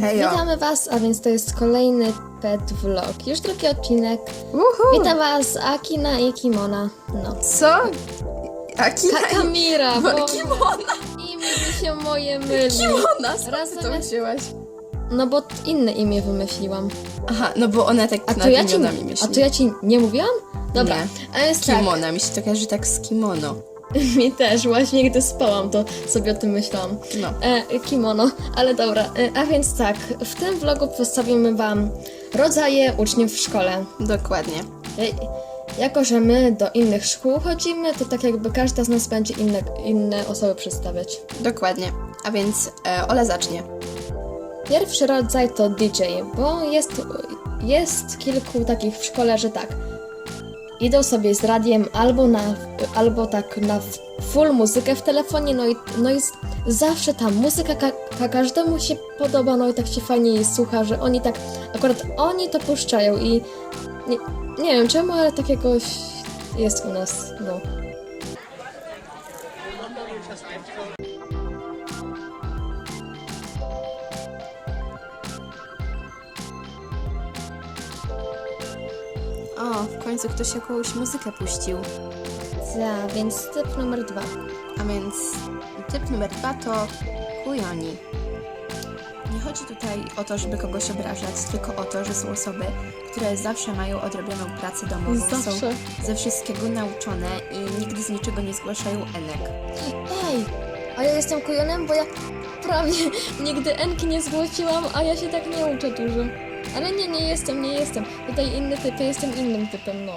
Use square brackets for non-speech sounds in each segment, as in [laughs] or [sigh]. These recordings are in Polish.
Hejo. Witamy Was, a więc to jest kolejny pet vlog. Już drugi odcinek. Uhu. Witam Was, Akina i Kimona. No. Co? Akina Ka Kamira, bo i... Kimona. imię mi się moje myli. Kimona, skąd Raz ty to zamiast- wzięłaś? No bo inne imię wymyśliłam. Aha, no bo ona tak A to, nad ja ci, imionami myśli. a to ja Ci nie mówiłam? Dobra, Nie. a jest tak. Kimona, mi się to kojarzy tak z kimono. [laughs] Mi też, właśnie gdy spałam, to sobie o tym myślałam. No. E, kimono, ale dobra. E, a więc tak, w tym vlogu przedstawimy Wam rodzaje uczniów w szkole. Dokładnie. E, Jako, że my do innych szkół chodzimy, to tak jakby każda z nas będzie inne, inne osoby przedstawiać. Dokładnie. A więc e, Ola zacznie. Pierwszy rodzaj to DJ, bo jest, jest kilku takich w szkole, że tak. Idą sobie z radiem albo na, albo tak na full muzykę w telefonie, no i, no i zawsze ta muzyka ka, ka, każdemu się podoba, no i tak się fajnie jej słucha, że oni tak, akurat oni to puszczają i nie, nie wiem czemu, ale tak jakoś jest u nas, no. O, w końcu ktoś jakąś muzykę puścił. Ja, więc typ numer dwa. A więc typ numer dwa to kujoni. Nie chodzi tutaj o to, żeby kogoś obrażać, tylko o to, że są osoby, które zawsze mają odrobioną pracę domową, Zawsze. są ze wszystkiego nauczone i nigdy z niczego nie zgłaszają enek. Ej, a ja jestem kujonem, bo ja prawie [laughs] nigdy Enki nie zgłosiłam, a ja się tak nie uczę dużo. Ale nie, nie jestem, nie jestem. Tutaj inny typ, ja jestem innym typem, no.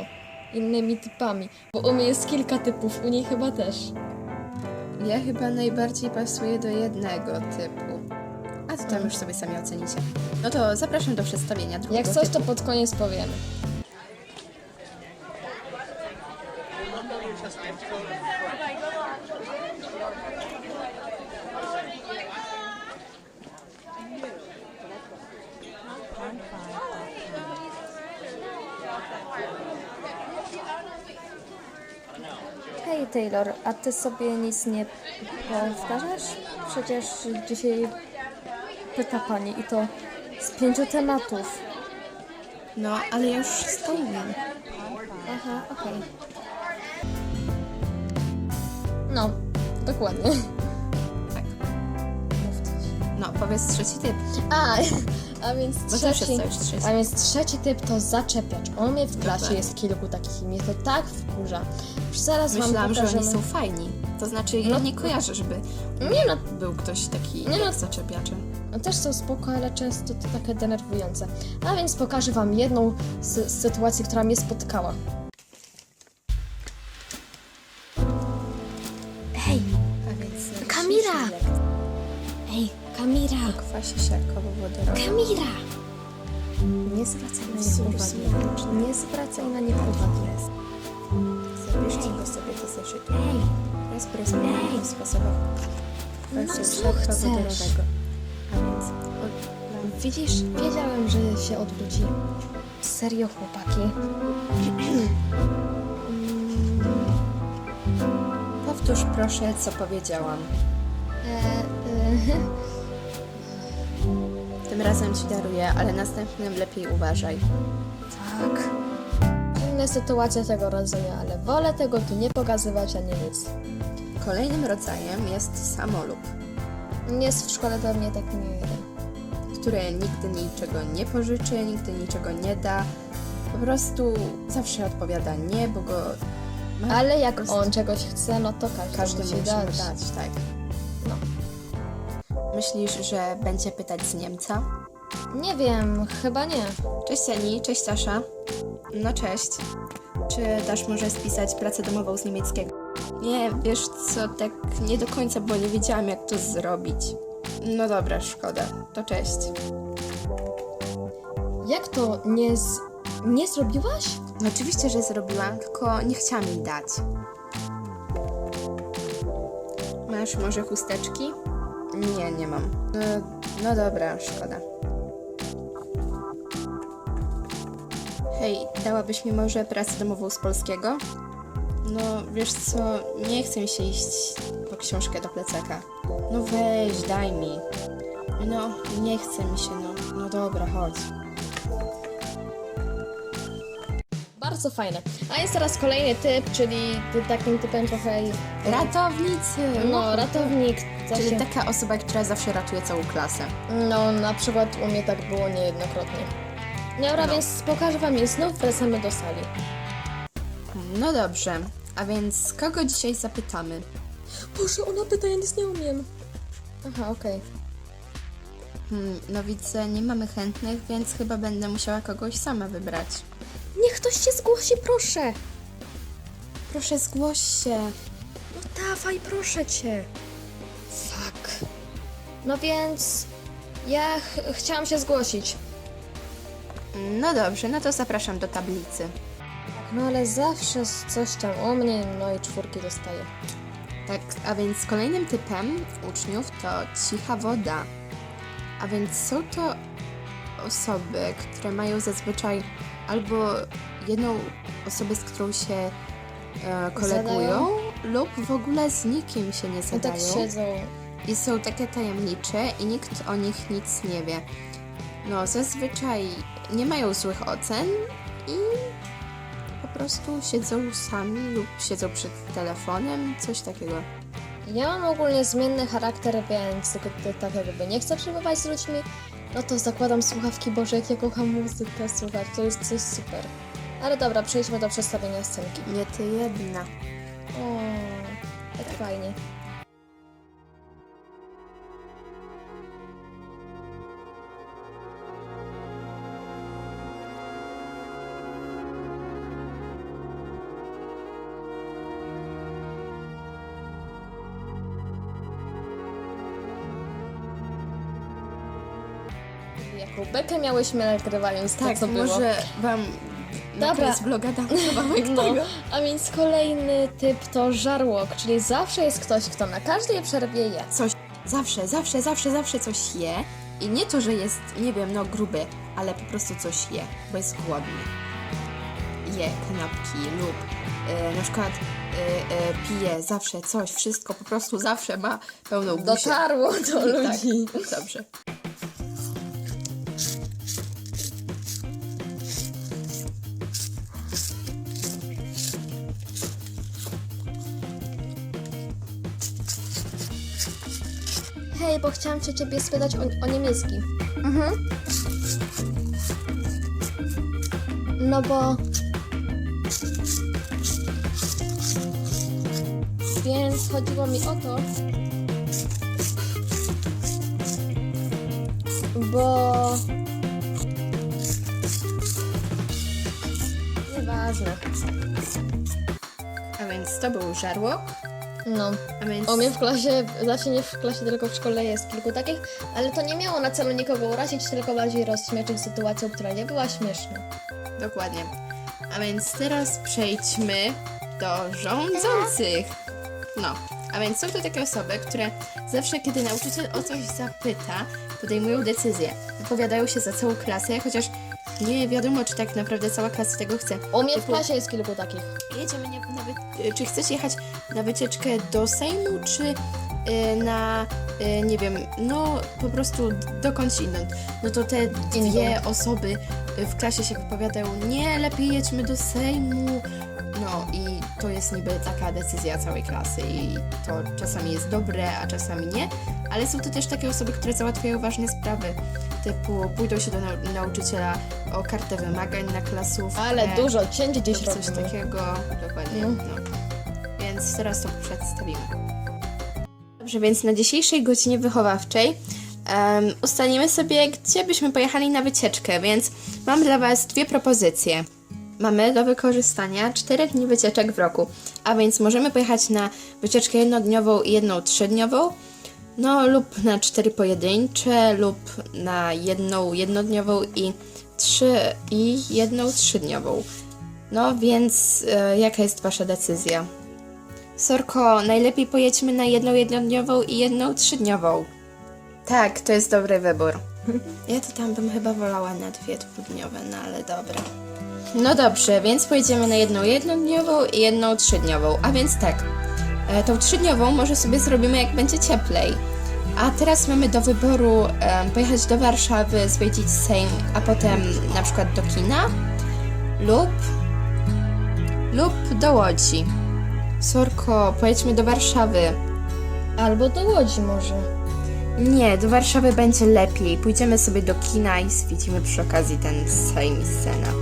Innymi typami. Bo u mnie jest kilka typów, u niej chyba też. Ja chyba najbardziej pasuję do jednego typu. A to tam już sobie sami ocenicie. No to zapraszam do przedstawienia drugiego Jak coś, to typu. pod koniec powiemy. Hej Taylor, a ty sobie nic nie powtarzasz? Przecież dzisiaj pyta pani i to z pięciu tematów. No, ale ja już wszystko umiem. Aha, okej. No, dokładnie. Tak. Mów coś. No, powiedz trzeci typ. A, a więc Bo trzeci, jest coś trzeci. a więc trzeci typ to zaczepiacz. U mnie w klasie Dokładnie. jest kilku takich i mnie to tak wkurza. Już zaraz Myślałam, wam że pokażemy. oni są fajni. To znaczy, ja No. nie kojarzę, żeby Nie no, był ktoś taki Nie no. jak zaczepiaczem. No też są spoko, ale często to takie denerwujące. A więc pokażę wam jedną z, sytuacji, która mnie spotkała. Hej, e, Kamila! Ej, Kamira! Kwasie siarkowo-wodorowy. Kamira! Nie zwracaj na niego uwagi. Nie zwracaj na niego uwagi. Zapiszcie go sobie do zeszytu. Raz po raz po sposobach No co chcesz? A więc widzisz, wiedziałem, że się odwróci. Serio, chłopaki. powtórz proszę, co powiedziałam. E, e, Tym razem ci daruję, ale następnym lepiej uważaj. tak. Inne sytuacje tego rodzaju, ale wolę tego tu nie pokazywać ani nic. Kolejnym rodzajem jest samolub, Jest w szkole pewnie taki nie jeden. który nigdy niczego nie pożyczy, nigdy niczego nie da. Po prostu zawsze odpowiada nie, bo go ma Ale jak prostu on czegoś chce, no to każdy, każdy musi musi dać. dać, tak. No. Myślisz, że będzie pytać z Niemca? Nie wiem, chyba nie. Cześć Ani, cześć Sasza. No cześć. Czy dasz może spisać pracę domową z niemieckiego? Nie, wiesz co, tak nie do końca, bo nie wiedziałam jak to zrobić. No dobra, szkoda. To cześć. Jak to nie z... nie zrobiłaś? No oczywiście, że zrobiłam, tylko nie chciałam jej dać. masz może chusteczki? Nie, nie mam. No, no dobra, szkoda. Hej, dałabyś mi może pracę domową z polskiego? No, wiesz co, nie chcę mi się iść po książkę do plecaka. No weź, daj mi. No, nie chce mi się, no. No dobra, chodź. Bardzo fajne. A jest teraz kolejny typ, czyli ty- takim typem trochę... Ratownicy! No, ratownik. co Czyli się- taka osoba, która zawsze ratuje całą klasę. No, na przykład u mnie tak było niejednokrotnie. Dobra, No. więc pokażę wam i znów wracamy do sali. No dobrze, a więc kogo dzisiaj zapytamy? Boże, ona pyta, ja nic nie umiem. Aha, okej. Hmm, no widzę, nie mamy chętnych, więc chyba będę musiała kogoś sama wybrać. Niech ktoś się zgłosi, proszę. Proszę zgłoś się. No dawaj, proszę cię. Fuck. No więc ja ch- chciałam się zgłosić. No dobrze, no to zapraszam do tablicy. Tak, no ale zawsze coś tam o mnie, no i czwórki dostaję. Tak, a więc kolejnym typem uczniów to cicha woda. A więc są to osoby, które mają zazwyczaj albo jedną osobę, z którą się e, kolegują, Zadają? lub w ogóle z nikim się nie No tak zadają. siedzą. I są takie tajemnicze i nikt o nich nic nie wie. No, zazwyczaj nie mają złych ocen i prostu siedzą sami lub siedzą przed telefonem, coś takiego. Ja mam ogólnie zmienny charakter, więc tak jakby nie chcę przebywać z ludźmi, no to zakładam słuchawki, Boże, jak ja kocham muzykę słuchać, to jest coś super. Ale dobra, przejdźmy do przedstawienia scenki. Nie ty jedna. O, tak fajnie. Jaką bekę miałyśmy nagrywając to, Tak, co było. może wam Dobra. dam kawałek [laughs] No, tego. a więc kolejny typ to żarłok, czyli zawsze jest ktoś, kto na każdej przerwie je. Coś, zawsze, zawsze, zawsze, zawsze coś je. I nie to, że jest, nie wiem, no gruby, ale po prostu coś je, bo jest głodny. Je kanapki lub e, na przykład e, e, pije zawsze coś, wszystko, po prostu zawsze ma pełną buzię. Dotarło do [laughs] ludzi. Tak, dobrze. Bo chciałam się ciebie spytać o, o niemiecki. Mhm. No bo... Więc chodziło mi o to... Bo... Nieważne. A więc to był żarłok, No. a więc... U mnie w klasie, znaczy nie w klasie, tylko w szkole jest kilku takich, ale to nie miało na celu nikogo urazić, tylko bardziej rozśmieszyć sytuacją, która nie była śmieszna. Dokładnie. A więc teraz przejdźmy do rządzących. No, a więc są to takie osoby, które zawsze, kiedy nauczyciel o coś zapyta, podejmują decyzję. Wypowiadają się za całą klasę, chociaż nie wiadomo, czy tak naprawdę cała klasa tego chce. U mnie w Typu, klasie jest kilku takich. Jedziemy nie, na wy... Czy chcesz jechać na wycieczkę do Sejmu, czy y, na, y, nie wiem, no po prostu dokądś inąd. No to te dwie osoby y, w klasie się wypowiadają, nie, lepiej jedźmy do Sejmu. No i to jest niby taka decyzja całej klasy i to czasami jest dobre, a czasami nie, ale są to też takie osoby, które załatwiają ważne sprawy, typu pójdą się do nau- nauczyciela o kartę wymagań na klasówkę. Ale dużo cięć gdzieś Coś robimy. takiego, dokładnie. No. No. Więc teraz to przedstawimy. Dobrze, więc na dzisiejszej godzinie wychowawczej em, ustalimy sobie, gdzie byśmy pojechali na wycieczkę, więc mam dla Was dwie propozycje. Mamy do wykorzystania 4 dni wycieczek w roku, a więc możemy pojechać na wycieczkę jednodniową i jedną trzydniową, no lub na cztery pojedyncze, lub na jedną jednodniową i trzy i jedną trzydniową. No więc e, jaka jest Wasza decyzja? Sorko, najlepiej pojedźmy na jedną jednodniową i jedną trzydniową. Tak, to jest dobry wybór. [laughs] Ja to tam bym chyba wolała na dwie dwudniowe, no ale dobra. No dobrze, więc pojedziemy na jedną jednodniową i jedną trzydniową. A więc tak, e, tą trzydniową może sobie zrobimy jak będzie cieplej. A teraz mamy do wyboru e, pojechać do Warszawy, zwiedzić Sejm, a potem na przykład do kina lub lub do Łodzi. Sorko, pojedźmy do Warszawy. Albo do Łodzi może. Nie, do Warszawy będzie lepiej. Pójdziemy sobie do kina i zwiedzimy przy okazji ten Sejm i Senat.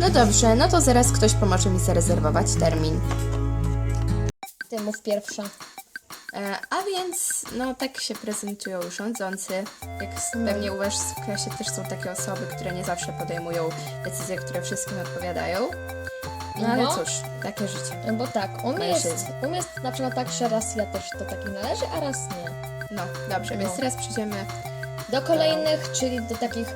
No dobrze, no to zaraz ktoś pomoże mi zarezerwować termin. Ty mów pierwsza. E, a więc, no tak się prezentują rządzący. Jak pewnie u Was w klasie też są takie osoby, które nie zawsze podejmują decyzje, które wszystkim odpowiadają. No ale No. cóż, takie życie. No bo tak, u mnie, jest, u mnie jest na przykład tak, że raz ja też do takich należy, a raz nie. No, dobrze, więc No. teraz przejdziemy Do kolejnych, czyli do takich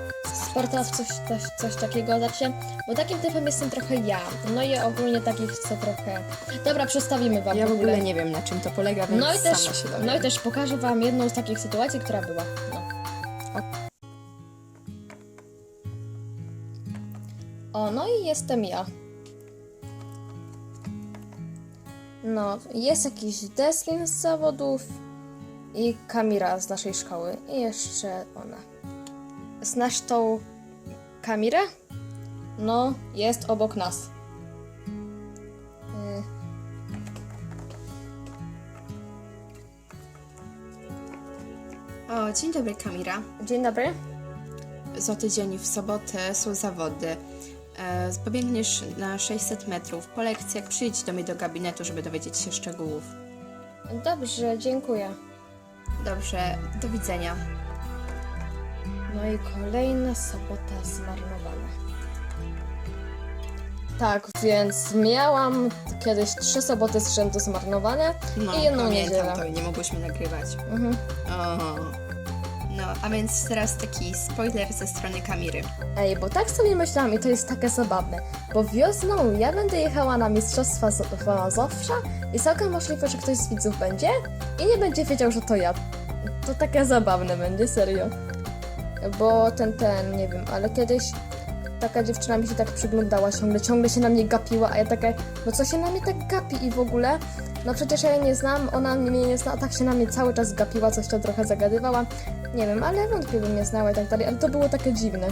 sportowców, coś, coś takiego, znaczy, bo takim typem jestem trochę ja. No i ogólnie takich, co trochę... Dobra, przedstawimy wam Ja w ogóle nie wiem na czym to polega, więc No i, też, sama się dowiem. no i też pokażę wam jedną z takich sytuacji, która była. No. O, no i jestem ja. No, jest jakiś Deslin z zawodów i Kamira z naszej szkoły i jeszcze ona. Znasz tą Kamirę? No, jest obok nas. Y, O, dzień dobry Kamira. Dzień dobry. Za tydzień w sobotę są zawody. E, pobiegniesz na 600 metrów. Po lekcjach przyjdź do mnie do gabinetu, żeby dowiedzieć się szczegółów. Dobrze, dziękuję. Dobrze, do widzenia. No i kolejna sobota zmarnowana. Tak, więc miałam kiedyś trzy soboty z rzędu zmarnowane No, i jedną pamiętam niedzielę. to i nie mogłyśmy nagrywać. Mhm. O. No, a więc teraz taki spoiler ze strony Kamiry. Ej, bo tak sobie myślałam i to jest takie zabawne, bo wiosną ja będę jechała na Mistrzostwa Z- Mazowsza i całkiem możliwe, że ktoś z widzów będzie i nie będzie wiedział, że to ja. To takie zabawne będzie, serio. Bo ten, ten, nie wiem, ale kiedyś taka dziewczyna mi się tak przyglądała ciągle, ciągle się na mnie gapiła, a ja taka, no co się na mnie tak gapi i w ogóle? No przecież ja jej nie znam, ona mnie nie zna, a tak się na mnie cały czas gapiła, coś to trochę zagadywała. Nie wiem, ale wątpię, by mnie znała i tak dalej, ale to było takie dziwne.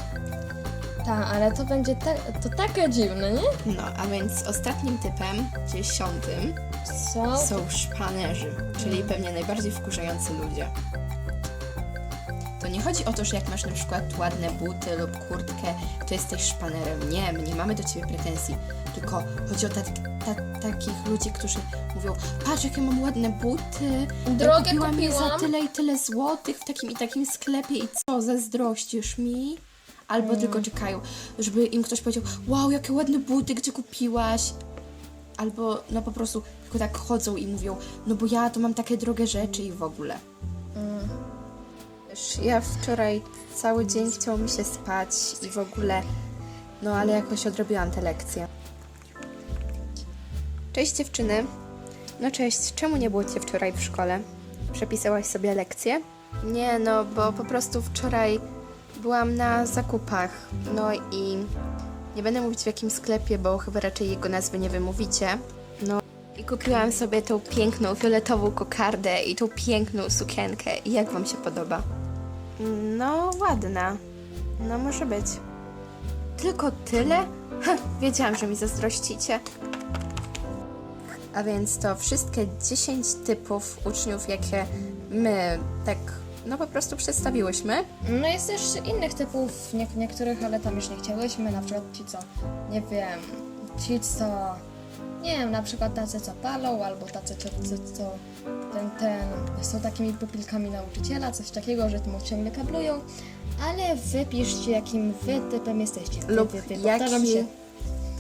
Tak, ale to będzie ta, to takie dziwne, nie? No, a więc ostatnim typem, dziesiątym, Co? są szpanerzy, czyli pewnie najbardziej wkurzający ludzie. To nie chodzi o to, że jak masz na przykład ładne buty lub kurtkę, to jesteś szpanerem. Nie, my nie mamy do ciebie pretensji. Tylko chodzi o ta, ta, takich ludzi, którzy mówią, patrz jakie mam ładne buty, Drogie kupiłam je za kupiłam." tyle i tyle złotych w takim i takim sklepie i co, zazdrościsz mi? Albo Mm. tylko czekają, żeby im ktoś powiedział, wow, jakie ładne buty, gdzie kupiłaś? Albo no po prostu tylko tak chodzą i mówią, no bo ja to mam takie drogie rzeczy i w ogóle. Wiesz, ja wczoraj cały dzień chciało mi się spać i w ogóle, no ale jakoś odrobiłam te lekcje. Cześć dziewczyny. No cześć, czemu nie było cię wczoraj w szkole? Przepisałaś sobie lekcje? Nie, no bo po prostu wczoraj byłam na zakupach. No i nie będę mówić w jakim sklepie, bo chyba raczej jego nazwy nie wymówicie. No i kupiłam sobie tą piękną fioletową kokardę i tą piękną sukienkę. I jak wam się podoba? No, ładna. No, może być. Tylko tyle? Ha, wiedziałam, że mi zazdrościcie. A więc to wszystkie 10 typów uczniów, jakie my tak, no po prostu przedstawiłyśmy. No jest też innych typów, nie, niektórych, ale tam już nie chciałyśmy, na przykład ci co, nie wiem, ci co, nie wiem, na przykład tacy co palą, albo tacy co, co, co ten, ten, są takimi pupilkami nauczyciela, coś takiego, że tym ciągle kablują, ale wypiszcie jakim wy typem jesteście. Wy, Lub wy, wy, jaki, się.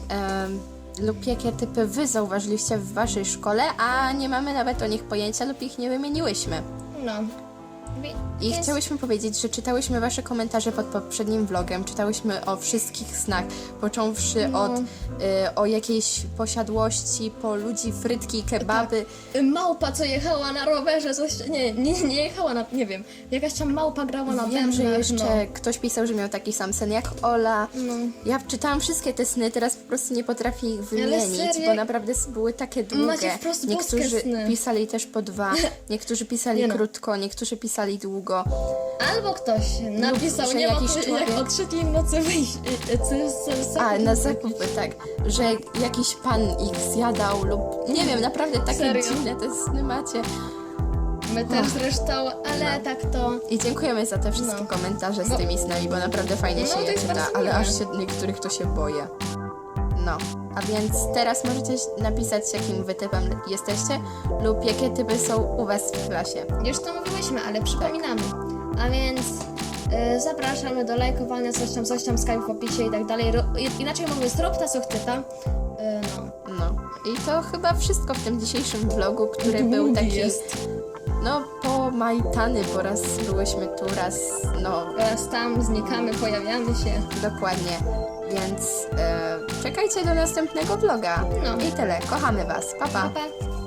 em, lub jakie typy wy zauważyliście w waszej szkole, a nie mamy nawet o nich pojęcia lub ich nie wymieniłyśmy. No, I więc- chciałyśmy powiedzieć, że czytałyśmy Wasze komentarze pod poprzednim vlogiem, czytałyśmy o wszystkich snach, począwszy No. od y, o jakiejś posiadłości, po ludzi, frytki, kebaby. Małpa, co jechała na rowerze, coś, nie, nie, nie jechała na, nie wiem, jakaś tam małpa grała na Wiem, że jeszcze no. ktoś pisał, że miał taki sam sen jak Ola. No. Ja czytałam wszystkie te sny, teraz po prostu nie potrafię ich wymienić, bo naprawdę były takie długie. Macie wprost niektórzy sny. pisali też po dwa, [laughs] niektórzy pisali Nie no. krótko, niektórzy pisali długo. Albo ktoś napisał, że nie jakiś człowiek- jak o trzeciej nocy wyjść, y, y, A, na zakupy, tak. Że jakiś pan ich zjadał lub... Nie wiem, naprawdę takie Serio? dziwne te sny macie. My też zresztą, ale tak to... I dziękujemy za te wszystkie No. komentarze z Bo- tymi snami, bo naprawdę fajnie No, się je czyta, ale aż się niektórych to się boję. No, a więc teraz możecie napisać, jakim wy typem jesteście lub jakie typy są u was w klasie. Już to mówiłyśmy, ale przypominamy. A więc y, zapraszamy do lajkowania, coś tam, coś tam, Skype w opisie i tak dalej. Ro, inaczej mówiąc, rób ta suchtyta. Y, no. No, i to chyba wszystko w tym dzisiejszym vlogu, który był taki... No, pomajtany, bo raz byłyśmy tu, raz, no, Teraz tam znikamy, pojawiamy się. Dokładnie. Więc e, czekajcie do następnego vloga. No. I tyle. Kochamy Was. Pa, pa. Pa, pa.